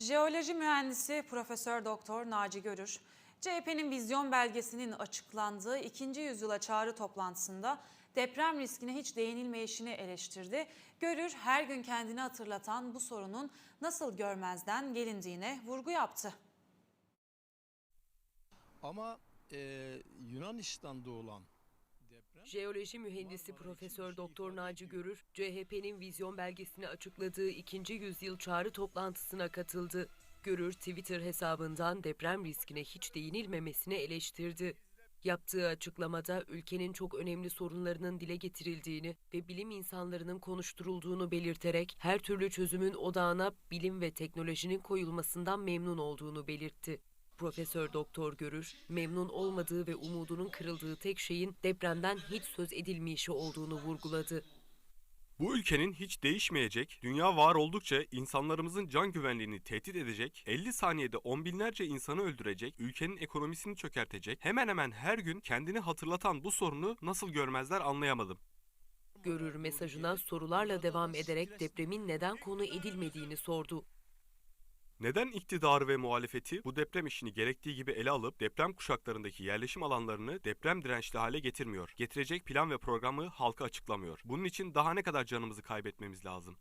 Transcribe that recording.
Jeoloji mühendisi Profesör Doktor Naci Görür, CHP'nin vizyon belgesinin açıklandığı ikinci yüzyıla çağrı toplantısında deprem riskine hiç değinilmeyişini eleştirdi. Görür her gün kendini hatırlatan bu sorunun nasıl görmezden gelindiğine vurgu yaptı. Ama e, Yunanistan'da olan Jeoloji mühendisi Profesör Doktor Naci Görür, CHP'nin vizyon belgesini açıkladığı ikinci yüzyıl çağrı toplantısına katıldı. Görür, Twitter hesabından deprem riskine hiç değinilmemesini eleştirdi. Yaptığı açıklamada ülkenin çok önemli sorunlarının dile getirildiğini ve bilim insanlarının konuşturulduğunu belirterek her türlü çözümün odağına bilim ve teknolojinin koyulmasından memnun olduğunu belirtti. Profesör Doktor Görür, memnun olmadığı ve umudunun kırıldığı tek şeyin depremden hiç söz edilmeyişi olduğunu vurguladı. Bu ülkenin hiç değişmeyecek, dünya var oldukça insanlarımızın can güvenliğini tehdit edecek, 50 saniyede on binlerce insanı öldürecek, ülkenin ekonomisini çökertecek, hemen hemen her gün kendini hatırlatan bu sorunu nasıl görmezler anlayamadım. Görür mesajına sorularla devam ederek depremin neden konu edilmediğini sordu. Neden iktidarı ve muhalefeti bu deprem işini gerektiği gibi ele alıp deprem kuşaklarındaki yerleşim alanlarını deprem dirençli hale getirmiyor? Getirecek plan ve programı halka açıklamıyor. Bunun için daha ne kadar canımızı kaybetmemiz lazım?